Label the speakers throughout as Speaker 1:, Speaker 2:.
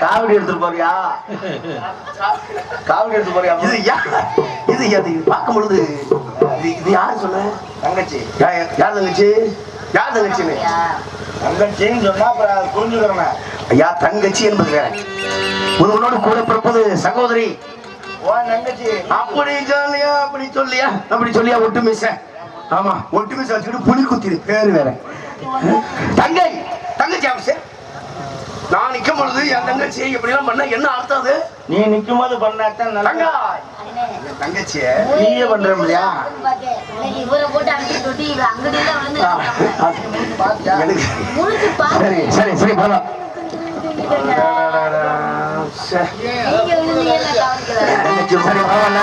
Speaker 1: காவடி எடுத்துட்டு போறியா? காவடி எடுத்து போறியா?
Speaker 2: இது யா- இது அது பார்க்கும் பொழுது இது இது யாரு சொன்ன?
Speaker 1: தங்கச்சி.
Speaker 2: யா- யா- யார் தங்கச்சி? யார் தங்கச்சின்னு?
Speaker 1: தங்கச்சின்னு சொன்னா அப்புறம் புரிஞ்சுக்கிறேன்
Speaker 2: ஐயா தங்கச்சி என்பது வேற. உன்னோடு கூட பிறப்பது சகோதரி.
Speaker 1: ஓ தங்கச்சி.
Speaker 2: அப்படி சொல்லியா அப்படி சொல்லியா? அப்படி சொல்லியா ஒட்டு மிச ஆமா ஒட்டு மிச வச்சுக்கிட்டு புலி குத்திரு பேரு வேற. தங்கை தங்கச்சி அவசியம் நான் நிக்கும் பொழுது என் தங்கச்சி இப்படி எல்லாம் பண்ண என்ன அர்த்தம் அது?
Speaker 1: நீ நிக்கும் போது பண்ணாதான் நல்லா
Speaker 2: என் தங்கச்சிய.
Speaker 1: நீயே பண்ற இல்லையா?
Speaker 2: சரி சரி சரி போலாம். சரி பரவாயில்ல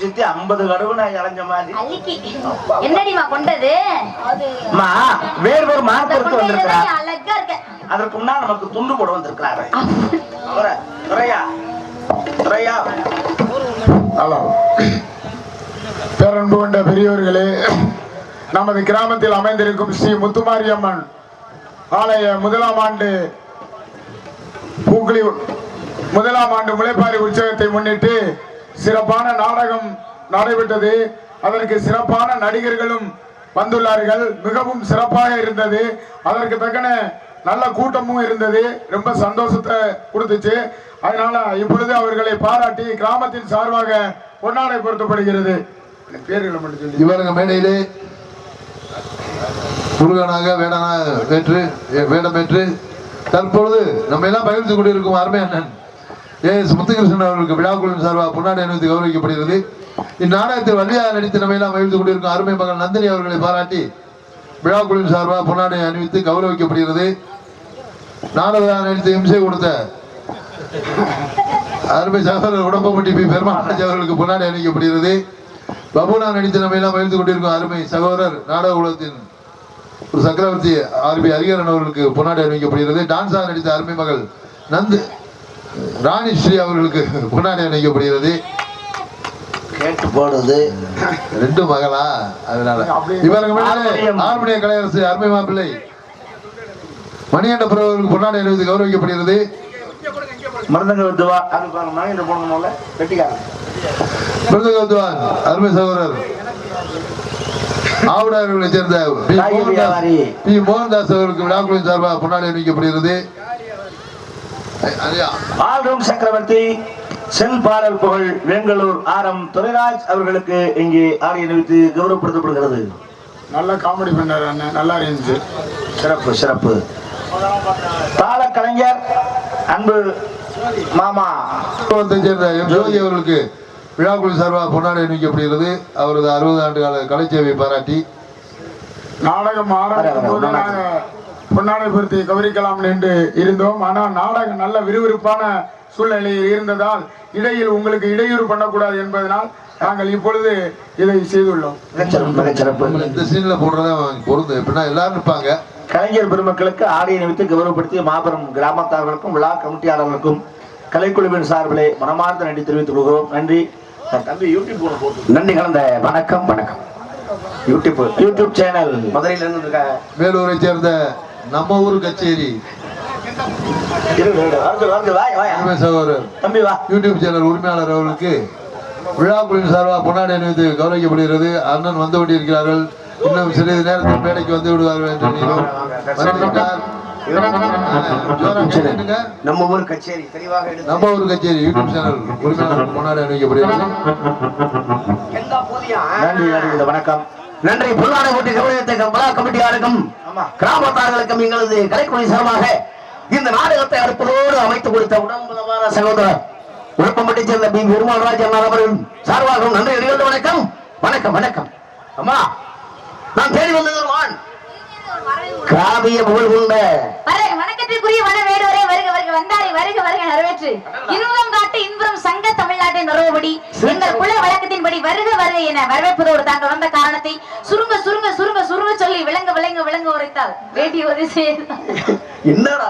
Speaker 1: சுத்தி ஐம்பது கடவு நான் இளைஞ்ச மாதிரி.
Speaker 3: என்னடிமா கொண்டது?
Speaker 1: அம்மா வேறு வந்திருக்கிறார்
Speaker 3: அழகா இருக்க.
Speaker 1: அதற்கு முன்னால் நமக்கு துண்டு போட வந்திருக்கிறாரு.
Speaker 4: ஹலோ. பேரன்பு கொண்ட பெரியவர்களே நமது கிராமத்தில் அமைந்திருக்கும் ஸ்ரீ முத்துமாரியம்மன் ஆலய முதலாம் ஆண்டு பூக்குழி முதலாம் ஆண்டு முளைப்பாரி உற்சவத்தை முன்னிட்டு சிறப்பான நாடகம் நடைபெற்றது. அதற்கு சிறப்பான நடிகர்களும் வந்துள்ளார்கள். மிகவும் சிறப்பாக இருந்தது. அதற்கு தக்கன நல்ல கூட்டமும் இருந்தது. ரொம்ப சந்தோஷத்தை கொடுத்துச்சு. அதனால இப்பொழுது அவர்களை பாராட்டி கிராமத்தின் சார்பாக பொன்னாடை பொருத்தப்படுகிறது. மட்டும் சொல்லி.
Speaker 5: இவருங்க மேடையிலே முருகனாக வேடனாக வேற்று வேடமேற்று தற்பொழுது நம்ம எல்லாம் பகிர்ந்து கொண்டிருக்கும் அருமை அண்ணன் ஏ எஸ் முத்துகிருஷ்ணன் அவர்களுக்கு விழாக்குழுவின் சார்பாக பொன்னாடி அணிவித்து கௌரவிக்கப்படுகிறது. இந்நாடகத்தில் வள்ளியாக நடித்து நம்ம எல்லாம் மகிழ்ந்து கொண்டிருக்கும் அருமை மகள் நந்தினி அவர்களை பாராட்டி விழாக்குழுவின் சார்பாக பொன்னாடை அணிவித்து கௌரவிக்கப்படுகிறது. நாடகம் நடித்து இம்சை கொடுத்த அருமை சகோதரர் உடம்பப்பட்டி பி. பெருமாள் அவர்களுக்கு பொன்னாடை அணிவிக்கப்படுகிறது. பபுனா நடித்து நம்ம எல்லாம் மகிழ்ந்து கொண்டிருக்கும் அருமை சகோதரர் நாடக குலத்தின் ஒரு சக்கரவர்த்தி ஆர்பி ஹரிகரன் அவர்களுக்கு பொன்னாடை அணிவிக்கப்படுகிறது. டான்ஸா நடித்த அருமை மகள் நந்து ராணி ஸ்ரீ அவர்களுக்கு பொன்னாடை அணிவிக்கப்படுகிறது.
Speaker 1: கேட்டு போடுது
Speaker 5: ரெண்டு மகளா? அதனால. இவருக்கு ஆர்மணிய கலையரசு அருமை மாப்பிள்ளை மணிகண்ட பிரபுவுக்கு பொன்னாடை அணிவித்து கௌரவிக்கப்படுகிறது. மிருதகத்துவான் அருமை சகோதரர். ஆவுடார்களை சேர்ந்த பி. மோகன்தாஸ்
Speaker 1: வியாபாரி.
Speaker 5: பி மோகன்தாஸ் அவர்களுக்கு விழாக்குழுவின் சார்பாக பொன்னாடை அணிவிக்கப்படுகிறது.
Speaker 1: ஆல்ரவுண்ட் சக்கரவர்த்தி செல் பாடல் புகழ் வேங்களூர் ஆர் எம் துரைராஜ் அவர்களுக்கு இங்கே ஆடி அணிவித்து கௌரவப்படுத்தப்படுகிறது.
Speaker 4: நல்ல காமெடி பண்ணாரு அண்ணன் நல்லா இருந்துச்சு.
Speaker 1: சிறப்பு சிறப்பு. தாள கலைஞர் அன்பு மாமா.
Speaker 5: சேர்ந்த எம் ஜோதி அவர்களுக்கு விழாக்குழு சார்பாக பொன்னாடை அணிவிக்கப்படுகிறது அவரது அறுபது ஆண்டு கால கலைச்சேவை பாராட்டி.
Speaker 4: நாடகம் ஆரம்பிக்கும் போது நாங்க பொன்னாடை பொருத்தி கௌரிக்கலாம் என்று இருந்தோம். ஆனால் நாடகம் நல்ல விறுவிறுப்பான சூழ்நிலையில் இருந்ததால் இடையில் உங்களுக்கு இடையூறு பண்ணக்கூடாது என்பதனால் நாங்கள் இப்பொழுது இதை செய்துள்ளோம்.
Speaker 5: இந்த சீன்ல போடுறதா பொருந்தும் எப்படின்னா எல்லாரும் இருப்பாங்க.
Speaker 1: கலைஞர் பெருமக்களுக்கு ஆடி அணிவித்து கௌரவப்படுத்திய மாபெரும் கிராமத்தார்களுக்கும் விழா கமிட்டியாளர்களுக்கும் கலைக்குழுவின் சார்பிலே மனமார்ந்த நன்றி தெரிவித்துக் கொள்கிறோம். நன்றி. நன்றி கலந்த வணக்கம் வணக்கம். யூடியூப் யூடியூப் சேனல் மதுரையில இருந்து இருக்க
Speaker 5: வேலூரை சேர்ந்த நம்ம ஊர் கச்சேரி. யூடியூப் சேனல் உரிமையாளர் அவர்களுக்கு விழாக்குழுவின் சார்பாக பொன்னாடை அணிவித்து கௌரவிக்கப்படுகிறது. அண்ணன் வந்து கொண்டிருக்கிறார்கள். இன்னும் சிறிது நேரத்தில் மேடைக்கு வந்து விடுவார்கள் என்று எண்ணினோம். வந்துவிட்டார். ஜோரா கேட்டுங்க.
Speaker 1: நம்ம ஊர் கச்சேரி தெளிவாக எடுத்து
Speaker 5: நம்ம ஊர் கச்சேரி யூடியூப் சேனல் உரிமையாளர் பொன்னாடை அணிவிக்கப்படுகிறது
Speaker 1: நன்றி நன்றி இந்த வணக்கம். நன்றி பொருளாதார போட்டி கௌரவத்தை விழா கமிட்டியாருக்கும் கிராமத்தார்களுக்கும் எங்களது கலைக்குழு சார்பாக இந்த நாடகத்தை அடுப்பதோடு அமைத்து கொடுத்த உடம்புலமான சகோதரர் விழுப்பம்பட்டி சேர்ந்த பி. பெருமாள்ராஜ் அவர்கள் சார்பாகவும் நன்றி வணக்கம். வணக்கம் வணக்கம். அம்மா. நான் தேடி வந்தது காவிய புகழ் கொண்ட
Speaker 3: வர- வணக்கத்திற்குரிய வன வேடுவரே வருக வருக வந்தாரை வருக வருக நிறைவேற்று இருவம் காட்டு இன்புறம் சங்க தமிழ்நாட்டை நிறுவபடி. எங்கள் குல வழக்கத்தின்படி வருக வருக என வரவேற்பதோடு தாங்கள் வந்த காரணத்தை சுருங்க சுருங்க சுருங்க சுருங்க சொல்லி விளங்க விளங்க விளங்க உரைத்தால் வேண்டி ஒரு.
Speaker 1: என்னடா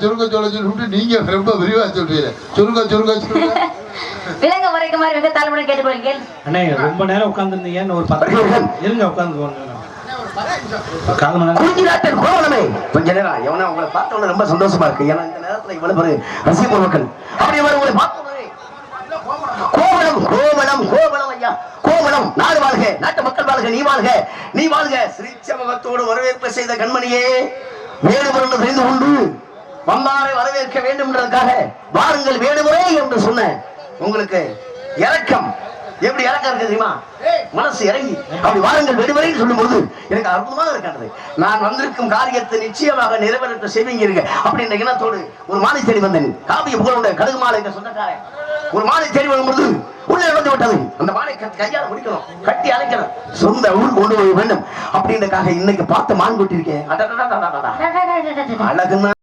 Speaker 5: சுருங்க சொல்ல சொல்லிட்டு நீங்க ரொம்ப விரிவா சொல்றீங்க. சுருங்க சுருங்க சுருங்க.
Speaker 3: விளங்க உரைக்குமாறு மிக தாழ்வுடன் கேட்டுக்கொள்கிறேன்.
Speaker 6: அண்ணே ரொம்ப நேரம் உட்காந்துருந்தீங்கன்னு ஒரு பத்து இருங்க கால்
Speaker 1: குறிஞ்சிநாட்டின் கோவலமே கொஞ்ச நேரம் எவனா உங்களை பார்த்த உடனே ரொம்ப சந்தோஷமா இருக்கு. ஏன்னா இந்த நேரத்துல இவ்வளவு பேரு ரசிக மக்கள். அப்படி அவர் உங்களை பார்த்த கோவலம் கோவலம் கோவலம் ஐயா. கோவலம் நாடு வாழ்க நாட்டு மக்கள் வாழ்க நீ வாழ்க. நீ வாழ்க. சிரிச்சமகத்தோடு வரவேற்பு செய்த கண்மணியே வேடுமுறை தெரிந்து கொண்டு வந்தாரை வரவேற்க வேண்டும் என்றதுக்காக வாருங்கள் வேடுமுறை என்று சொன்ன உங்களுக்கு இறக்கம் எப்படி இறக்கம் இருக்கு தெரியுமா? மனசு இறங்கி. அப்படி வாருங்கள் வெடிவரை சொல்லும் பொழுது எனக்கு அற்புதமாக இருக்கின்றது. நான் வந்திருக்கும் காரியத்தை நிச்சயமாக நிறைவேற்ற செய்வீங்க. இருங்க அப்படி இந்த இனத்தோடு ஒரு மாலை தேடி வந்தேன். காவிய புகழோட கடுகு மாலை சொந்தக்காரன். ஒரு மாலை தேடி வரும்பொழுது உள்ளே வந்து விட்டது. அந்த மாலை கையால முடிக்கணும். கட்டி அழைக்கணும் சொந்த ஊர் கொண்டு போக வேண்டும். அப்படின்றக்காக இன்னைக்கு பார்த்து மான் கொட்டிருக்கேன். அழகுன்னா